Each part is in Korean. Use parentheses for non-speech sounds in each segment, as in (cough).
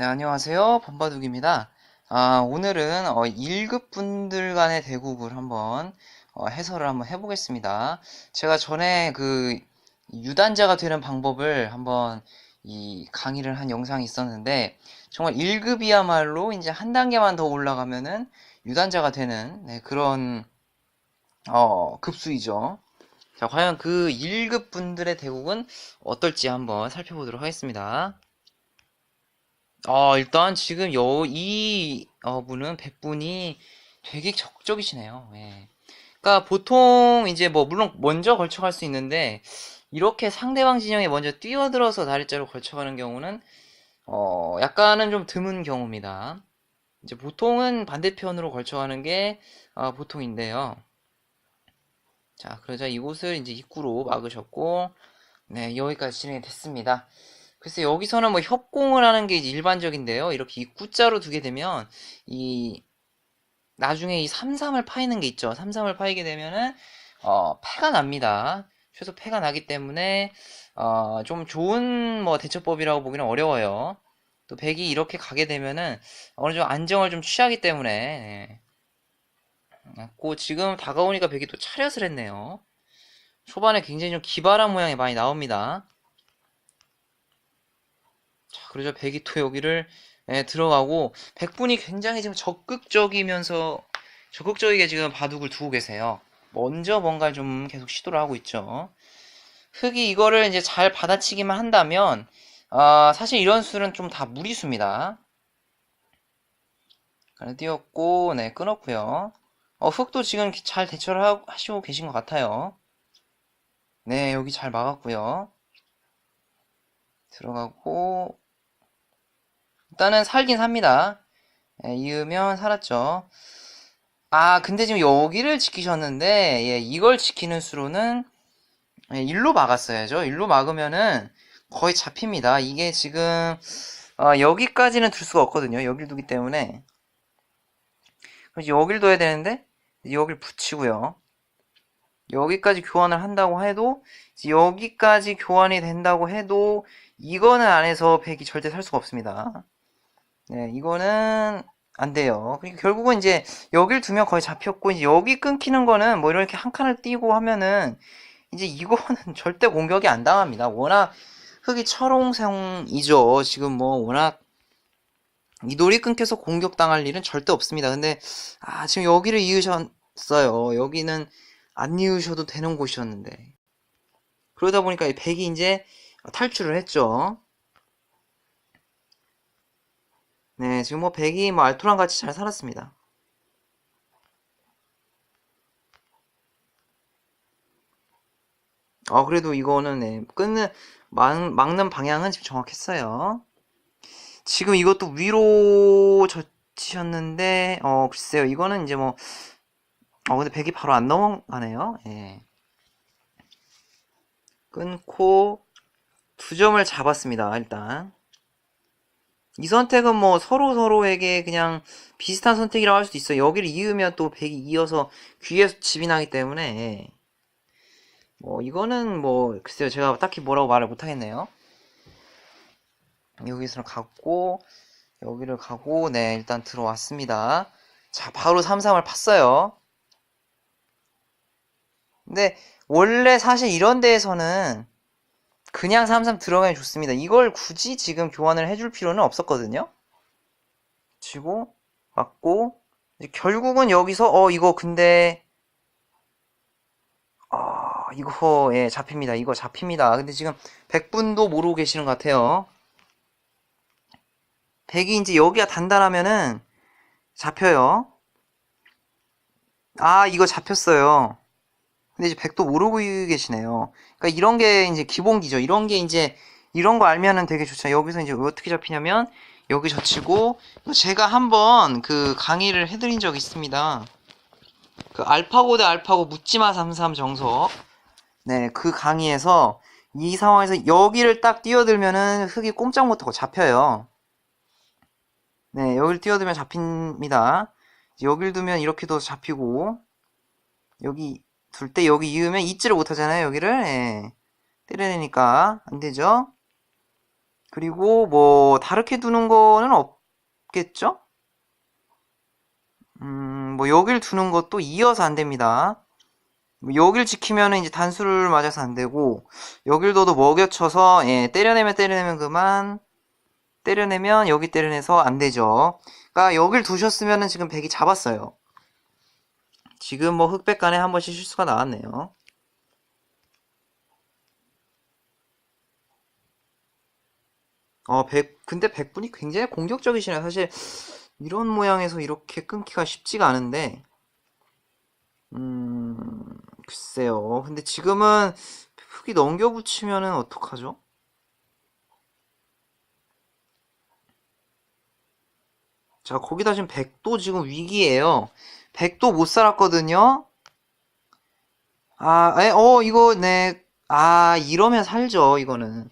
네, 안녕하세요. 범바둑입니다. 아, 오늘은 어, 1급 분들 간의 대국을 한번 어, 해설을 한번 해보겠습니다. 제가 전에 그 유단자가 되는 방법을 한번 이 강의를 한 영상이 있었는데 정말 1급이야말로 이제 한 단계만 더 올라가면은 유단자가 되는 네, 그런 어, 급수이죠. 자, 과연 그 1급 분들의 대국은 어떨지 한번 살펴보도록 하겠습니다. 어, 일단 지금 여, 이 어, 분은 백분이 되게 적적이시네요. 예. 그러니까 보통 이제 뭐 물론 먼저 걸쳐갈 수 있는데 이렇게 상대방 진영에 먼저 뛰어들어서 다리자로 걸쳐가는 경우는 어, 약간은 좀 드문 경우입니다. 이제 보통은 반대편으로 걸쳐가는 게 어, 보통인데요. 자, 그러자 이곳을 이제 입구로 막으셨고, 네, 여기까지 진행이 됐습니다. 그래서 여기서는 뭐 협공을 하는 게 일반적인데요. 이렇게 입구자로 두게 되면, 이, 나중에 이 3-3을 파이는 게 있죠. 3-3을 파이게 되면은, 어, 패가 납니다. 최소 패가 나기 때문에, 어, 좀 좋은 뭐 대처법이라고 보기는 어려워요. 또 백이 이렇게 가게 되면은, 어느 정도 안정을 좀 취하기 때문에, 네. 고 지금 다가오니까 백이 또 차렷을 했네요. 초반에 굉장히 좀 기발한 모양이 많이 나옵니다. 자, 그러죠. 백이 또 여기를 예, 들어가고 백분이 굉장히 지금 적극적이면서 적극적이게 지금 바둑을 두고 계세요. 먼저 뭔가 좀 계속 시도를 하고 있죠. 흑이 이거를 이제 잘 받아치기만 한다면 어, 사실 이런 수는 좀 다 무리수입니다. 띄었고 네 끊었고요. 어, 흑도 지금 잘 대처를 하, 시고 계신 것 같아요. 네, 여기 잘 막았고요. 들어가고 일단은 살긴 삽니다. 네, 이으면 살았죠. 아, 근데 지금 여기를 지키셨는데 예, 이걸 지키는 수로는 예, 일로 막았어야죠. 일로 막으면은 거의 잡힙니다. 이게 지금 어, 여기까지는 둘 수가 없거든요. 여길 두기 때문에 여길 둬야 되는데 여기를 붙이고요. 여기까지 교환을 한다고 해도 여기까지 교환이 된다고 해도 이거는 안에서 100이 절대 살 수가 없습니다. 네, 이거는 안 돼요. 그러니까 결국은 이제 여길 두면 거의 잡혔고 이제 여기 끊기는 거는 뭐 이렇게 한 칸을 띄고 하면은 이제 이거는 (laughs) 절대 공격이 안 당합니다. 워낙 흙이 철옹성이죠. 지금 뭐 워낙 이 돌이 끊겨서 공격당할 일은 절대 없습니다. 근데 아 지금 여기를 이으셨어요. 여기는 안 이으셔도 되는 곳이었는데 그러다 보니까 이 백이 이제 탈출을 했죠. 네 지금 뭐 백이 뭐 알토랑 같이 잘 살았습니다. 아 그래도 이거는 네, 끊는 막, 막는 방향은 지금 정확했어요. 지금 이것도 위로 젖히셨는데, 어, 글쎄요. 이거는 이제 뭐, 어, 근데 100이 바로 안 넘어가네요. 예. 끊고, 두 점을 잡았습니다. 일단. 이 선택은 뭐 서로 서로에게 그냥 비슷한 선택이라고 할 수도 있어요. 여기를 이으면 또 100이 이어서 귀에서 집이 나기 때문에. 예. 뭐, 이거는 뭐, 글쎄요. 제가 딱히 뭐라고 말을 못하겠네요. 여기서 갔고 여기를 가고 네 일단 들어왔습니다 자 바로 3-3을 팠어요 근데 원래 사실 이런 데에서는 그냥 3-3 들어가면 좋습니다. 이걸 굳이 지금 교환을 해줄 필요는 없었거든요. 치고 맞고 결국은 여기서 어 이거 근데 아 이거 예 잡힙니다. 이거 잡힙니다. 근데 지금 100분도 모르고 계시는 것 같아요. 100이 이제 여기가 단단하면은 잡혀요. 아, 이거 잡혔어요. 근데 이제 100도 모르고 계시네요. 그러니까 이런 게 이제 기본기죠. 이런 게 이제 이런 거 알면은 되게 좋죠. 여기서 이제 어떻게 잡히냐면 여기 젖히고 제가 한번 그 강의를 해드린 적이 있습니다. 그 알파고 대 알파고 묻지마 33 정석. 네, 그 강의에서 이 상황에서 여기를 딱 뛰어들면은 흙이 꼼짝 못하고 잡혀요. 네, 여기를 띄워두면 잡힙니다. 여기를 두면 이렇게도 잡히고 여기 둘 때 여기 이으면 잊지를 못하잖아요. 여기를 예. 때려내니까 안 되죠. 그리고 뭐 다르게 두는 거는 없겠죠? 음, 뭐 여길 두는 것도 이어서 안 됩니다. 뭐 여길 지키면은 이제 단수를 맞아서 안 되고 여길 둬도 먹여쳐서 예, 때려내면 때려내면 그만 때려내면 여기 때려내서 안 되죠. 그러니까 여길 두셨으면은 지금 백이 잡았어요. 지금 뭐 흑백 간에 한 번씩 실수가 나왔네요. 어, 백, 근데 백분이 굉장히 공격적이시네요. 사실 이런 모양에서 이렇게 끊기가 쉽지가 않은데 음, 글쎄요. 근데 지금은 흙이 넘겨 붙이면은 어떡하죠? 자, 거기다 지금 100도 지금 위기예요. 100도 못 살았거든요. 아, 에, 어, 이거, 네. 아, 이러면 살죠, 이거는.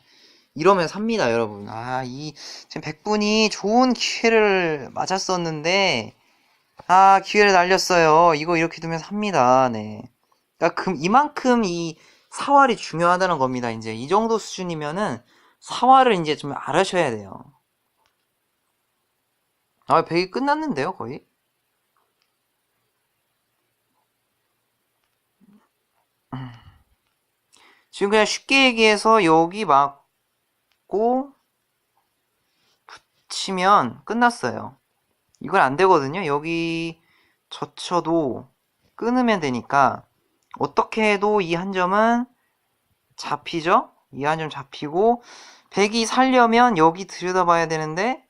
이러면 삽니다, 여러분. 아, 이, 지금 100분이 좋은 기회를 맞았었는데, 아, 기회를 날렸어요. 이거 이렇게 두면 삽니다, 네. 그러니까 그, 이만큼 이 사활이 중요하다는 겁니다, 이제. 이 정도 수준이면은 사활을 이제 좀 알아셔야 돼요. 아, 100이 끝났는데요, 거의? 지금 그냥 쉽게 얘기해서 여기 맞고 붙이면 끝났어요. 이건 안 되거든요. 여기 젖혀도 끊으면 되니까 어떻게 해도 이 한 점은 잡히죠? 이 한 점 잡히고 100이 살려면 여기 들여다봐야 되는데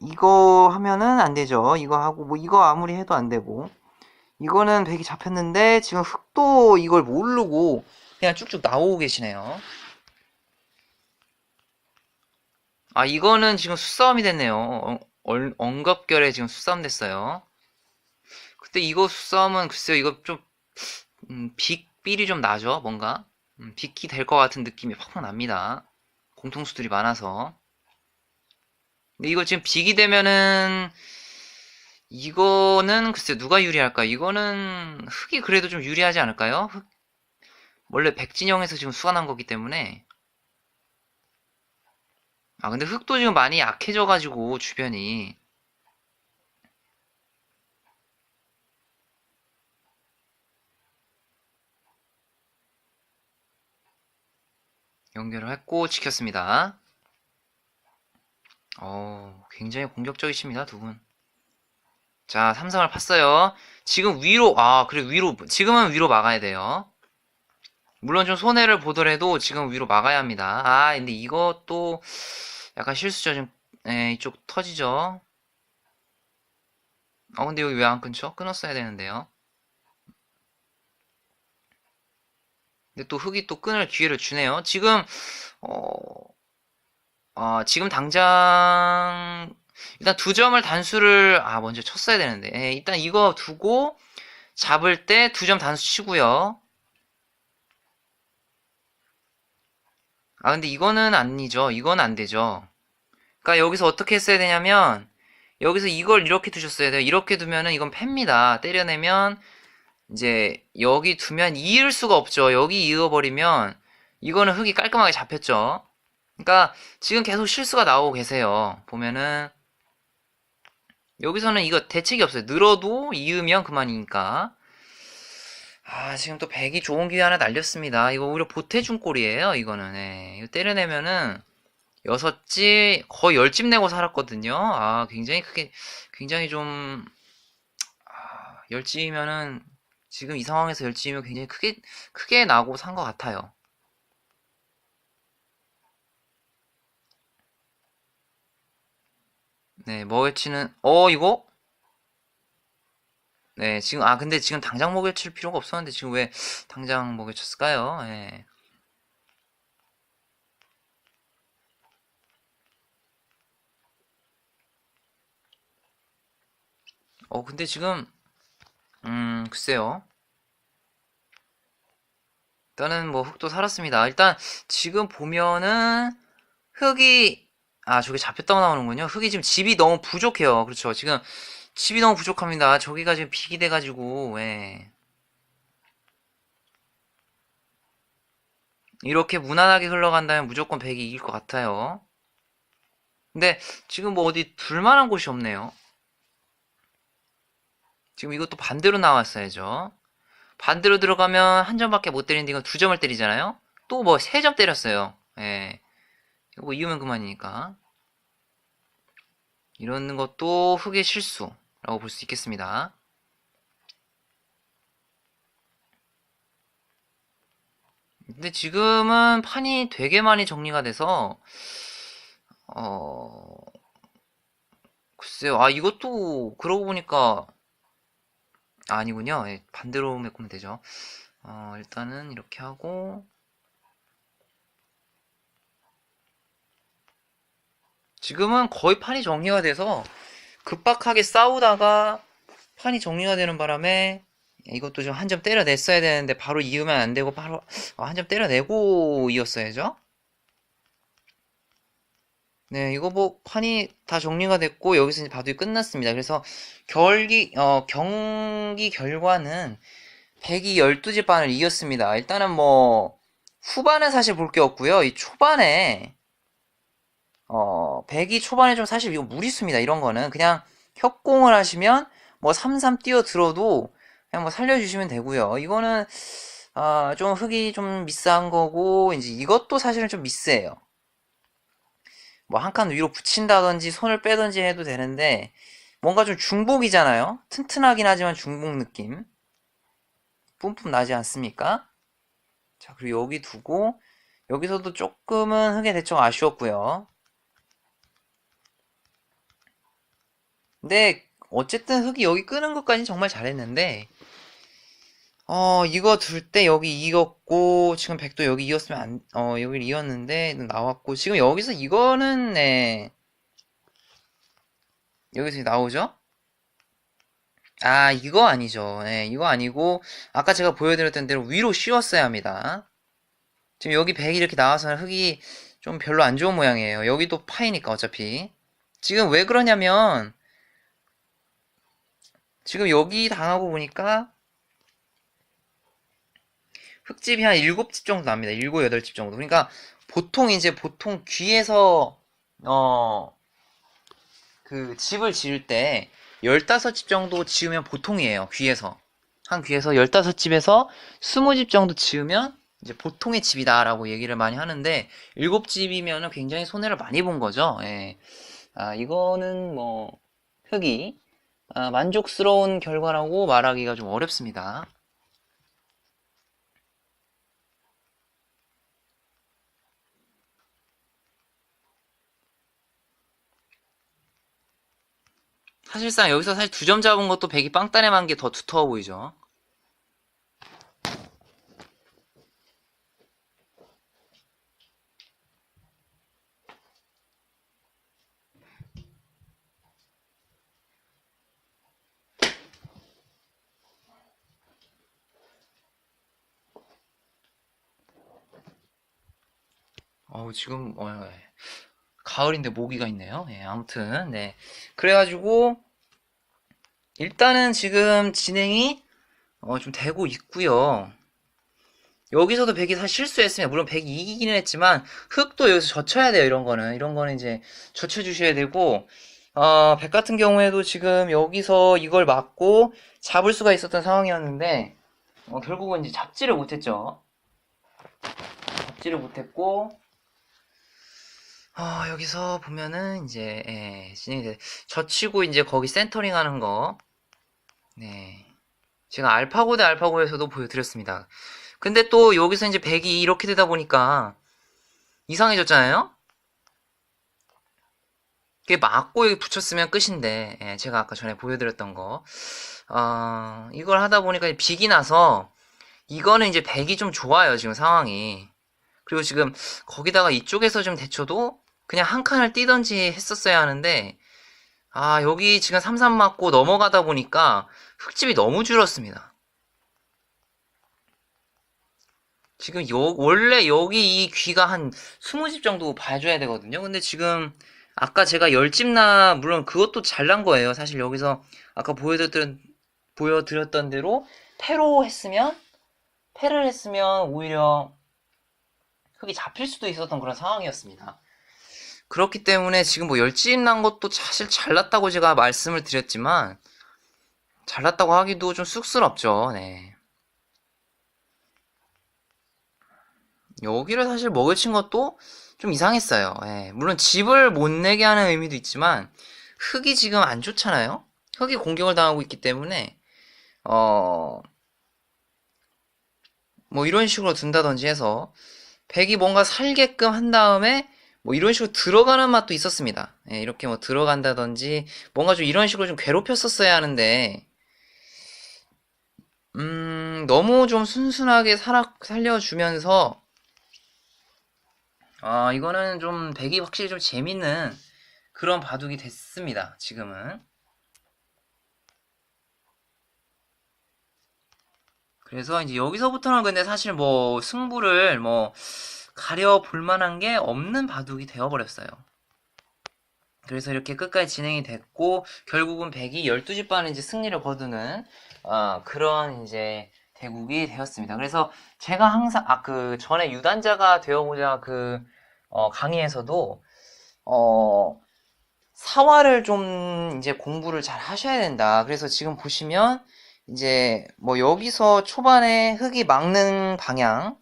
이거 하면은 안 되죠. 이거 하고 뭐 이거 아무리 해도 안 되고 이거는 100이 잡혔는데 지금 흑도 이걸 모르고 그냥 쭉쭉 나오고 계시네요. 아 이거는 지금 수싸움이 됐네요. 어, 얼, 엉겁결에 지금 수싸움 됐어요. 그때 이거 수싸움은 글쎄요 이거 좀 음, 빅삘이 좀 나죠 뭔가 음, 빅이 될 것 같은 느낌이 팍팍 납니다. 공통수들이 많아서 근데 이거 지금 빅이 되면은 이거는 글쎄 누가 유리할까? 이거는 흑이 그래도 좀 유리하지 않을까요? 흑 원래 백진영에서 지금 수가 난 거기 때문에 아 근데 흑도 지금 많이 약해져 가지고 주변이 연결을 했고 지켰습니다. 어, 굉장히 공격적이십니다, 두 분. 자, 삼성을 팠어요. 지금 위로, 아, 그래, 위로, 지금은 위로 막아야 돼요. 물론 좀 손해를 보더라도 지금 위로 막아야 합니다. 아, 근데 이것도 약간 실수죠. 좀, 에, 이쪽 터지죠. 어, 근데 여기 왜 안 끊죠? 끊었어야 되는데요. 근데 또 흙이 또 끊을 기회를 주네요. 지금, 어, 어, 지금 당장 일단 두 점을 단수를 아 먼저 쳤어야 되는데 예, 일단 이거 두고 잡을 때 두 점 단수 치고요. 아 근데 이거는 아니죠. 이건 안 되죠. 그러니까 여기서 어떻게 했어야 되냐면 여기서 이걸 이렇게 두셨어야 돼요. 이렇게 두면은 이건 팹니다. 때려내면 이제 여기 두면 이을 수가 없죠. 여기 이어버리면 이거는 흙이 깔끔하게 잡혔죠. 그러니까 지금 계속 실수가 나오고 계세요. 보면은 여기서는 이거 대책이 없어요. 늘어도 이으면 그만이니까. 아, 지금 또 백이 좋은 기회 하나 날렸습니다. 이거 오히려 보태준 꼴이에요, 이거는. 네. 이거 때려내면은, 여섯집, 거의 열집 내고 살았거든요. 아, 굉장히 크게, 굉장히 좀, 아, 열집이면은, 지금 이 상황에서 열집이면 굉장히 크게, 크게 나고 산 것 같아요. 네, 먹여치는, 어, 이거? 네, 지금, 아, 근데 지금 당장 먹여칠 필요가 없었는데, 지금 왜 당장 먹여쳤을까요? 네. 어, 근데 지금, 음, 글쎄요. 일단은 뭐 흙도 살았습니다. 일단 지금 보면은 흙이 아, 저기 잡혔다고 나오는군요. 흙이 지금 집이 너무 부족해요. 그렇죠. 지금 집이 너무 부족합니다. 저기가 지금 빅이 돼가지고, 예. 이렇게 무난하게 흘러간다면 무조건 100이 이길 것 같아요. 근데 지금 뭐 어디 둘만한 곳이 없네요. 지금 이것도 반대로 나왔어야죠. 반대로 들어가면 한 점밖에 못 때리는데 이건 두 점을 때리잖아요. 또 뭐 세 점 때렸어요. 예. 이거 이으면 그만이니까. 이런 것도 흑의 실수라고 볼 수 있겠습니다. 근데 지금은 판이 되게 많이 정리가 돼서 어 글쎄요 아 이것도 그러고 보니까 아, 아니군요 예, 반대로 메꾸면 되죠 어 일단은 이렇게 하고 지금은 거의 판이 정리가 돼서 급박하게 싸우다가 판이 정리가 되는 바람에 이것도 좀 한 점 때려냈어야 되는데 바로 이으면 안 되고 바로 어, 한점 때려내고 이었어야죠. 네, 이거 뭐 판이 다 정리가 됐고 여기서 이제 바둑이 끝났습니다. 그래서 결기 어, 경기 결과는 100이 12지 반을 이겼습니다. 일단은 뭐 후반은 사실 볼 게 없고요. 이 초반에 어, 100이 초반에 좀 사실 이거 무리수입니다. 이런 거는 그냥 협공을 하시면 뭐 3-3 뛰어 들어도 그냥 뭐 살려주시면 되고요. 이거는 아, 좀 흙이 좀 미스한 거고 이제 이것도 사실은 좀 미스예요. 뭐 한 칸 위로 붙인다든지 손을 빼든지 해도 되는데 뭔가 좀 중복이잖아요. 튼튼하긴 하지만 중복 느낌. 뿜뿜 나지 않습니까? 자, 그리고 여기 두고 여기서도 조금은 흙의 대처가 아쉬웠고요. 근데 어쨌든 흙이 여기 끄는 것까지 정말 잘했는데 어 이거 둘 때 여기 이겼고 지금 백도 여기 이었으면 안, 어 여기 이었는데 나왔고 지금 여기서 이거는 네 여기서 나오죠? 아 이거 아니죠. 네 이거 아니고 아까 제가 보여드렸던 대로 위로 씌웠어야 합니다. 지금 여기 백이 이렇게 나와서는 흙이 좀 별로 안 좋은 모양이에요. 여기도 파이니까 어차피 지금 왜 그러냐면 지금 여기 당하고 보니까 흙집이 한 7집 정도 납니다. 7, 8집 정도. 그러니까 보통 이제 보통 귀에서 어 그 집을 지을 때 15집 정도 지으면 보통이에요. 귀에서. 한 귀에서 15집에서 20집 정도 지으면 이제 보통의 집이다라고 얘기를 많이 하는데 7집이면 굉장히 손해를 많이 본 거죠. 예. 아, 이거는 뭐 흙이 아, 만족스러운 결과라고 말하기가 좀 어렵습니다. 사실상 여기서 사실 두 점 잡은 것도 백이 빵따레만 게 더 두터워 보이죠. 어우, 지금, 어, 예. 가을인데 모기가 있네요. 예, 아무튼, 네. 그래가지고, 일단은 지금 진행이, 어, 좀 되고 있고요 여기서도 백이 사실 실수했으면, 물론 백이 이기기는 했지만, 흙도 여기서 젖혀야 돼요, 이런 거는. 이런 거는 이제 젖혀 주셔야 되고, 어, 백 같은 경우에도 지금 여기서 이걸 맞고 잡을 수가 있었던 상황이었는데, 어, 결국은 이제 잡지를 못했죠. 잡지를 못했고, 어, 여기서 보면은 이제 예, 진행이 돼. 젖히고 이제 거기 센터링 하는 거. 네. 제가 알파고 대 알파고에서도 보여드렸습니다. 근데 또 여기서 이제 100이 이렇게 되다 보니까 이상해졌잖아요? 이게 맞고 여기 붙였으면 끝인데, 예, 제가 아까 전에 보여드렸던 거. 어, 이걸 하다 보니까 빅이 나서, 이거는 이제 100이 좀 좋아요, 지금 상황이. 그리고 지금 거기다가 이쪽에서 좀 대처도 그냥 한 칸을 뛰던지 했었어야 하는데 아 여기 지금 3-3 맞고 넘어가다 보니까 흙집이 너무 줄었습니다. 지금 요, 원래 여기 이 귀가 한 20집 정도 봐줘야 되거든요. 근데 지금 아까 제가 10집 나 물론 그것도 잘난 거예요. 사실 여기서 아까 보여드렸던 보여드렸던 대로 패로 했으면 패를 했으면 오히려 흙이 잡힐 수도 있었던 그런 상황이었습니다. 그렇기 때문에 지금 뭐 열집 난 것도 사실 잘났다고 제가 말씀을 드렸지만 잘났다고 하기도 좀 쑥스럽죠. 네. 여기를 사실 먹을 친 것도 좀 이상했어요. 예, 물론 집을 못 내게 하는 의미도 있지만 흙이 지금 안 좋잖아요. 흙이 공격을 당하고 있기 때문에 어, 뭐 이런 식으로 둔다든지 해서 백이 뭔가 살게끔 한 다음에 뭐 이런 식으로 들어가는 맛도 있었습니다. 예, 이렇게 뭐 들어간다든지 뭔가 좀 이런 식으로 좀 괴롭혔었어야 하는데 음, 너무 좀 순순하게 살아, 살려주면서 아, 이거는 좀 백이 확실히 좀 재밌는 그런 바둑이 됐습니다. 지금은. 그래서 이제 여기서부터는 근데 사실 뭐 승부를 뭐 가려 볼 만한 게 없는 바둑이 되어버렸어요. 그래서 이렇게 끝까지 진행이 됐고 결국은 백이 12집 반에 이제 승리를 거두는 어, 그런 이제 대국이 되었습니다. 그래서 제가 항상 아 그 전에 유단자가 되어보자 그 어, 강의에서도 어 사활을 좀 이제 공부를 잘 하셔야 된다. 그래서 지금 보시면 이제 뭐 여기서 초반에 흙이 막는 방향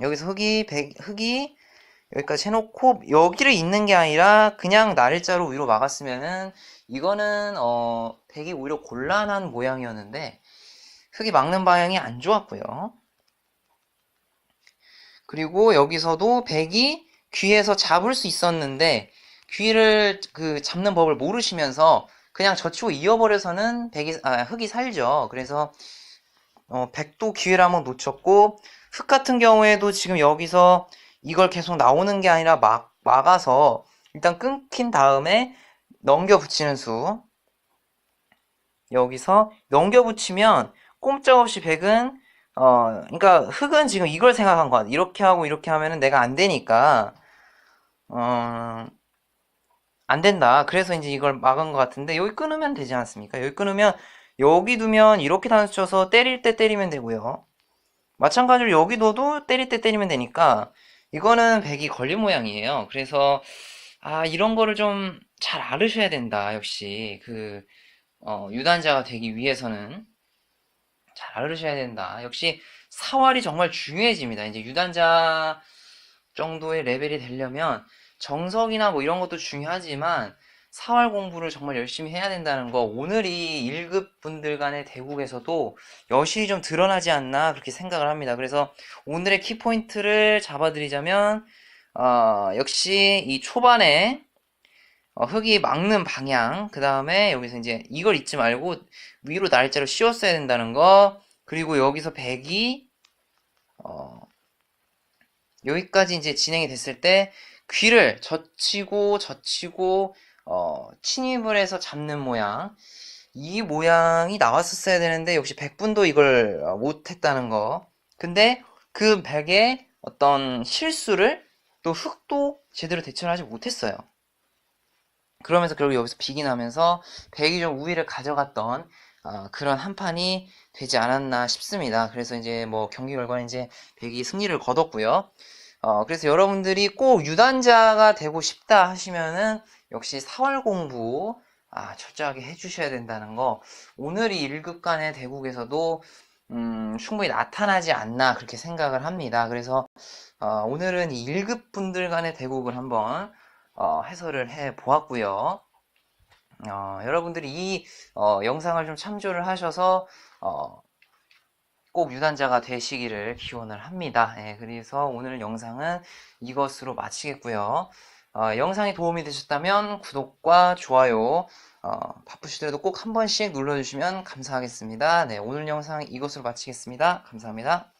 여기서 흙이 백, 흙이 여기까지 해놓고 여기를 잇는 게 아니라 그냥 날짜로 위로 막았으면은 이거는 어 백이 오히려 곤란한 모양이었는데 흙이 막는 방향이 안 좋았고요. 그리고 여기서도 백이 귀에서 잡을 수 있었는데 귀를 그 잡는 법을 모르시면서 그냥 젖히고 이어버려서는 백이 아, 흙이 살죠. 그래서 어, 백도 기회를 한번 놓쳤고 흙 같은 경우에도 지금 여기서 이걸 계속 나오는 게 아니라 막 막아서 일단 끊긴 다음에 넘겨 붙이는 수 여기서 넘겨 붙이면 꼼짝없이 백은 어 그러니까 흙은 지금 이걸 생각한 것 같아. 이렇게 하고 이렇게 하면은 내가 안 되니까 어 안 된다. 그래서 이제 이걸 막은 것 같은데 여기 끊으면 되지 않습니까? 여기 끊으면 여기 두면 이렇게 단수 쳐서 때릴 때 때리면 되고요. 마찬가지로 여기 둬도 때릴 때 때리면 되니까 이거는 백이 걸린 모양이에요. 그래서 아 이런 거를 좀 잘 알으셔야 된다. 역시 그 어, 유단자가 되기 위해서는 잘 알으셔야 된다. 역시 사활이 정말 중요해집니다. 이제 유단자 정도의 레벨이 되려면 정석이나 뭐 이런 것도 중요하지만 사활 공부를 정말 열심히 해야 된다는 거 오늘이 1급 분들 간의 대국에서도 여실히 좀 드러나지 않나 그렇게 생각을 합니다. 그래서 오늘의 키포인트를 잡아드리자면 어, 역시 이 초반에 어, 흙이 막는 방향 그 다음에 여기서 이제 이걸 잊지 말고 위로 날짜로 씌웠어야 된다는 거 그리고 여기서 백이 어, 여기까지 이제 진행이 됐을 때 귀를 젖히고 젖히고 어, 침입을 해서 잡는 모양 이 모양이 나왔었어야 되는데 역시 백분도 이걸 어, 못했다는 거 근데 그 백의 어떤 실수를 또 흙도 제대로 대처를 하지 못했어요 그러면서 결국 여기서 비기 나면서 백이 좀 우위를 가져갔던 어, 그런 한 판이 되지 않았나 싶습니다. 그래서 이제 뭐 경기 결과는 이제 백이 승리를 거뒀고요. 어, 그래서 여러분들이 꼭 유단자가 되고 싶다 하시면은 역시 사월 공부 아, 철저하게 해주셔야 된다는 거 오늘이 1급 간의 대국에서도 음, 충분히 나타나지 않나 그렇게 생각을 합니다. 그래서 어, 오늘은 이 1급 분들 간의 대국을 한번 어, 해설을 해 보았고요. 어, 여러분들이 이 어, 영상을 좀 참조를 하셔서 어, 꼭 유단자가 되시기를 기원을 합니다. 예, 그래서 오늘 영상은 이것으로 마치겠고요. 어, 영상이 도움이 되셨다면 구독과 좋아요 어, 바쁘시더라도 꼭 한 번씩 눌러주시면 감사하겠습니다. 네, 오늘 영상 이것으로 마치겠습니다. 감사합니다.